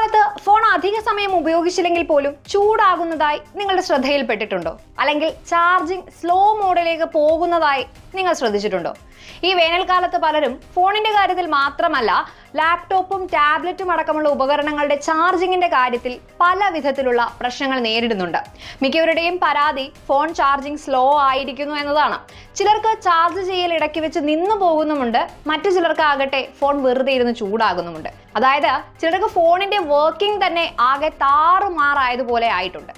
കാലത്ത് ഫോൺ അധിക സമയം ഉപയോഗിച്ചില്ലെങ്കിൽ പോലും ചൂടാകുന്നതായി നിങ്ങളുടെ ശ്രദ്ധയിൽപ്പെട്ടിട്ടുണ്ടോ? അല്ലെങ്കിൽ ചാർജിംഗ് സ്ലോ മോഡിലേക്ക് പോകുന്നതായി നിങ്ങൾ ശ്രദ്ധിച്ചിട്ടുണ്ടോ? ഈ വേനൽക്കാലത്ത് പലരും ഫോണിന്റെ കാര്യത്തിൽ മാത്രമല്ല ലാപ്ടോപ്പും ടാബ്ലറ്റും അടക്കമുള്ള ഉപകരണങ്ങളുടെ ചാർജിങ്ങിന്റെ കാര്യത്തിൽ പല വിധത്തിലുള്ള പ്രശ്നങ്ങൾ നേരിടുന്നുണ്ട്. മിക്കവരുടെയും പരാതി ഫോൺ ചാർജിംഗ് സ്ലോ ആയിരിക്കുന്നു എന്നതാണ്. ചിലർക്ക് ചാർജ് ചെയ്യൽ ഇടയ്ക്ക് വെച്ച് നിന്നു പോകുന്നുമുണ്ട്. മറ്റു ചിലർക്ക് ആകട്ടെ ഫോൺ വെറുതെ ഇരുന്ന് ചൂടാകുന്നുമുണ്ട്. അതായത് ചിലർക്ക് ഫോണിന്റെ വർക്കിംഗ് തന്നെ ആകെ താറുമാറായതുപോലെ ആയിട്ടുണ്ട്.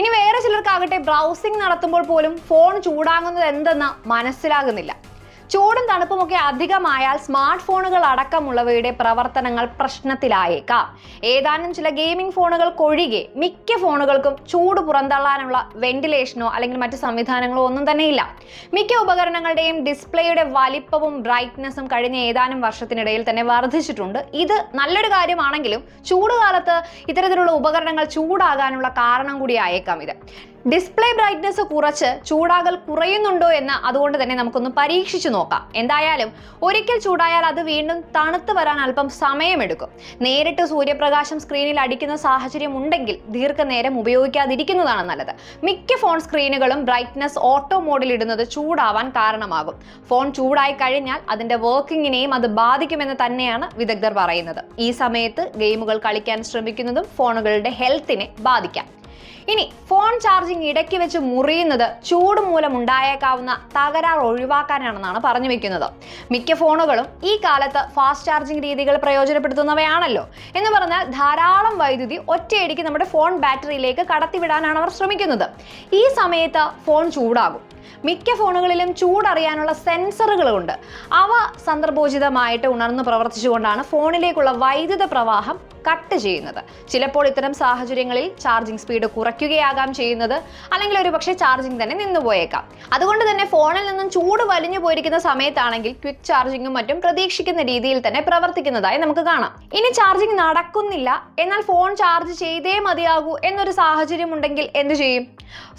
ഇനി വേറെ ചിലർക്കാകട്ടെ ബ്രൗസിംഗ് നടത്തുമ്പോൾ പോലും ഫോൺ ചൂടാകുന്നത് എന്തെന്ന് മനസ്സിലാകുന്നില്ല. ചൂടും തണുപ്പുമൊക്കെ അധികമായാൽ സ്മാർട്ട് ഫോണുകൾ അടക്കമുള്ളവയുടെ പ്രവർത്തനങ്ങൾ പ്രശ്നത്തിലായേക്കാം. ഏതാനും ചില ഗെയിമിംഗ് ഫോണുകൾ കൊഴികെ മിക്ക ഫോണുകൾക്കും ചൂട് പുറന്തള്ളാനുള്ള വെന്റിലേഷനോ അല്ലെങ്കിൽ മറ്റു സംവിധാനങ്ങളോ ഒന്നും തന്നെയില്ല. മിക്ക ഉപകരണങ്ങളുടെയും ഡിസ്പ്ലേയുടെ വലിപ്പവും ബ്രൈറ്റ്നസ്സും കഴിഞ്ഞ ഏതാനും വർഷത്തിനിടയിൽ തന്നെ വർദ്ധിച്ചിട്ടുണ്ട്. ഇത് നല്ലൊരു കാര്യമാണെങ്കിലും ചൂടുകാലത്ത് ഇത്തരത്തിലുള്ള ഉപകരണങ്ങൾ ചൂടാകാനുള്ള കാരണം കൂടി ആയേക്കാം ഇത്. ഡിസ്പ്ലേ ബ്രൈറ്റ്നസ് കുറച്ച് ചൂടാകൽ കുറയുന്നുണ്ടോ എന്ന് അതുകൊണ്ട് തന്നെ നമുക്കൊന്ന് പരീക്ഷിച്ചു നോക്കാം. എന്തായാലും ഒരിക്കൽ ചൂടായാൽ അത് വീണ്ടും തണുത്ത് വരാൻ അല്പം സമയമെടുക്കും. നേരിട്ട് സൂര്യപ്രകാശം സ്ക്രീനിൽ അടിക്കുന്ന സാഹചര്യം ഉണ്ടെങ്കിൽ ദീർഘനേരം ഉപയോഗിക്കാതിരിക്കുന്നതാണ് നല്ലത്. മിക്ക ഫോൺ സ്ക്രീനുകളും ബ്രൈറ്റ്നസ് ഓട്ടോ മോഡിൽ ഇടുന്നത് ചൂടാവാൻ കാരണമാകും. ഫോൺ ചൂടായി കഴിഞ്ഞാൽ അതിന്റെ വർക്കിങ്ങിനെയും അത് ബാധിക്കുമെന്ന് തന്നെയാണ് വിദഗ്ധർ പറയുന്നത്. ഈ സമയത്ത് ഗെയിമുകൾ കളിക്കാൻ ശ്രമിക്കുന്നതും ഫോണുകളുടെ ഹെൽത്തിനെ ബാധിക്കാം. ഇനി ഫോൺ ചാർജിംഗ് ഇടയ്ക്ക് വെച്ച് മുറിയുന്നത് ചൂട് മൂലം ഉണ്ടായേക്കാവുന്ന തകരാർ ഒഴിവാക്കാനാണെന്നാണ് പറഞ്ഞു വെക്കുന്നത്. മിക്ക ഫോണുകളും ഈ കാലത്ത് ഫാസ്റ്റ് ചാർജിംഗ് രീതികൾ പ്രയോജനപ്പെടുത്തുന്നവയാണല്ലോ. എന്ന് പറഞ്ഞാൽ ധാരാളം വൈദ്യുതി ഒറ്റയടിക്ക് നമ്മുടെ ഫോൺ ബാറ്ററിയിലേക്ക് കടത്തിവിടാനാണ് അവർ ശ്രമിക്കുന്നത്. ഈ സമയത്ത് ഫോൺ ചൂടാകും. മിക്ക ഫോണുകളിലും ചൂടറിയാനുള്ള സെൻസറുകളുണ്ട്. അവ സന്ദർഭോചിതമായിട്ട് ഉണർന്ന് പ്രവർത്തിച്ചുകൊണ്ടാണ് ഫോണിലേക്കുള്ള വൈദ്യുത പ്രവാഹം കട്ട് ചെയ്യുന്നത്. ചിലപ്പോൾ ഇത്തരം സാഹചര്യങ്ങളിൽ ചാർജിംഗ് സ്പീഡ് കുറയ്ക്കുകയാകാം ചെയ്യുന്നത്. അല്ലെങ്കിൽ ഒരു പക്ഷേ ചാർജിങ് തന്നെ നിന്നുപോയേക്കാം അതുകൊണ്ട് തന്നെ ഫോണിൽ നിന്നും ചൂട് വലിഞ്ഞു പോയിരിക്കുന്ന സമയത്താണെങ്കിൽ ക്വിക്ക് ചാർജിങ്ങും മറ്റും പ്രതീക്ഷിക്കുന്ന രീതിയിൽ തന്നെ പ്രവർത്തിക്കുന്നതായി നമുക്ക് കാണാം. ഇനി ചാർജിങ് നടക്കുന്നില്ല. എന്നാൽ ഫോൺ ചാർജ് ചെയ്തേ മതിയാകൂ എന്നൊരു സാഹചര്യം ഉണ്ടെങ്കിൽ എന്ത് ചെയ്യും?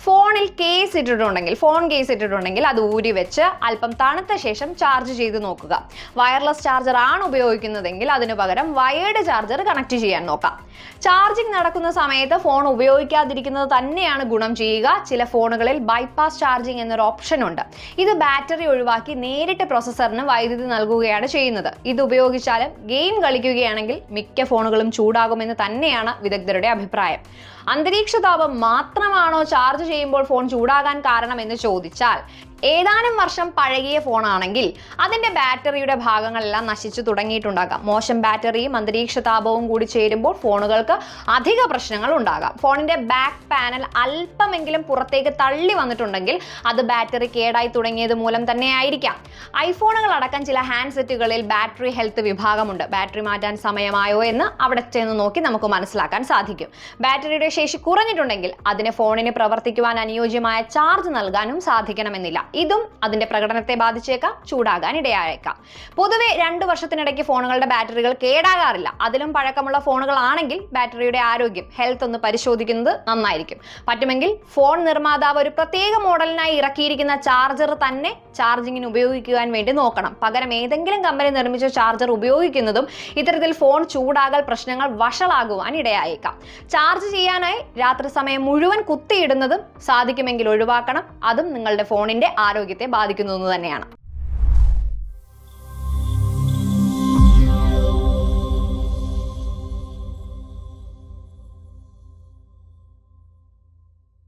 ഫോണിൽ കേസ് ഇട്ടിട്ടുണ്ടെങ്കിൽ ഫോൺ കേസ് ഇട്ടിട്ടുണ്ടെങ്കിൽ അത് ഊരി വെച്ച് അല്പം തണുത്ത ശേഷം ചാർജ് ചെയ്ത് നോക്കുക. വയർലെസ് ചാർജർ ആണ് ഉപയോഗിക്കുന്നതെങ്കിൽ അതിനു പകരം വയേർഡ് ചാർജർ കണക്ട് ചെയ്യാൻ നോക്കാം. ചാർജിംഗ് നടക്കുന്ന സമയത്ത് ഫോൺ ഉപയോഗിക്കാതിരിക്കുന്നത് തന്നെയാണ് ഗുണം ചെയ്യുക. ചില ഫോണുകളിൽ ബൈപ്പാസ് ചാർജിംഗ് എന്നൊരു ഓപ്ഷൻ ഉണ്ട്. ഇത് ബാറ്ററി ഒഴിവാക്കി നേരിട്ട് പ്രോസസ്സറിന് വൈദ്യുതി നൽകുകയാണ് ചെയ്യുന്നത്. ഇത് ഉപയോഗിച്ചാലും ഗെയിം കളിക്കുകയാണെങ്കിൽ മിക്ക ഫോണുകളും ചൂടാകുമെന്ന് തന്നെയാണ് വിദഗ്ധരുടെ അഭിപ്രായം. അന്തരീക്ഷ താപം മാത്രമാണോ ചാർജ് ചെയ്യുമ്പോൾ ഫോൺ ചൂടാകാൻ കാരണം എന്ന് ചോദിച്ചാൽ ഏതാനും വർഷം പഴകിയ ഫോണാണെങ്കിൽ അതിന്റെ ബാറ്ററിയുടെ ഭാഗങ്ങളെല്ലാം നശിച്ചു തുടങ്ങിയിട്ടുണ്ടാകാം. മോശം ബാറ്ററിയും അന്തരീക്ഷ താപവും കൂടി ചേരുമ്പോൾ ഫോണുകൾക്ക് അധിക പ്രശ്നങ്ങൾ ഉണ്ടാകാം. ഫോണിന്റെ ബാക്ക് പാനൽ അല്പമെങ്കിലും പുറത്തേക്ക് തള്ളി വന്നിട്ടുണ്ടെങ്കിൽ അത് ബാറ്ററി കേടായി തുടങ്ങിയത് മൂലം തന്നെ ആയിരിക്കാം ഐഫോണുകൾ അടക്കം ചില ഹാൻഡ്സെറ്റുകളിൽ ബാറ്ററി ഹെൽത്ത് വിഭാഗമുണ്ട്. ബാറ്ററി മാറ്റാൻ സമയമായോ എന്ന് അവിടെ ചെന്ന് നോക്കി നമുക്ക് മനസ്സിലാക്കാൻ സാധിക്കും. ബാറ്ററിയുടെ ശേഷി കുറഞ്ഞിട്ടുണ്ടെങ്കിൽ അതിന് ഫോണിന് പ്രവർത്തിക്കുവാൻ അനുയോജ്യമായ ചാർജ് നൽകാനും സാധിക്കണമെന്നില്ല. ഇതും അതിന്റെ പ്രകടനത്തെ ബാധിച്ചേക്കാം ചൂടാകാൻ ഇടയായേക്കാം. പൊതുവെ രണ്ട് വർഷത്തിനിടയ്ക്ക് ഫോണുകളുടെ ബാറ്ററികൾ കേടാകാറില്ല. അതിലും പഴക്കമുള്ള ഫോണുകളാണെങ്കിൽ ബാറ്ററിയുടെ ആരോഗ്യം ഹെൽത്ത് ഒന്ന് പരിശോധിക്കുന്നത് നന്നായിരിക്കും. പറ്റുമെങ്കിൽ ഫോൺ നിർമ്മാതാവ് ഒരു പ്രത്യേക മോഡലിനായി ഇറക്കിയിരിക്കുന്ന ചാർജർ തന്നെ ചാർജിങ്ങിന് ഉപയോഗിക്കുവാൻ വേണ്ടി നോക്കണം. പകരം ഏതെങ്കിലും കമ്പനി നിർമ്മിച്ച ചാർജർ ഉപയോഗിക്കുന്നതും ഇത്തരത്തിൽ ഫോൺ ചൂടാകൽ പ്രശ്നങ്ങൾ വഷളാകുവാൻ ഇടയായേക്കാം. ചാർജ് ചെയ്യാനായി രാത്രി സമയം മുഴുവൻ കുത്തിയിടുന്നതും സാധിക്കുമെങ്കിൽ ഒഴിവാക്കണം. അതും നിങ്ങളുടെ ഫോണിന്റെ ആരോഗ്യത്തെ ബാധിക്കുന്നു എന്ന് തന്നെയാണ്.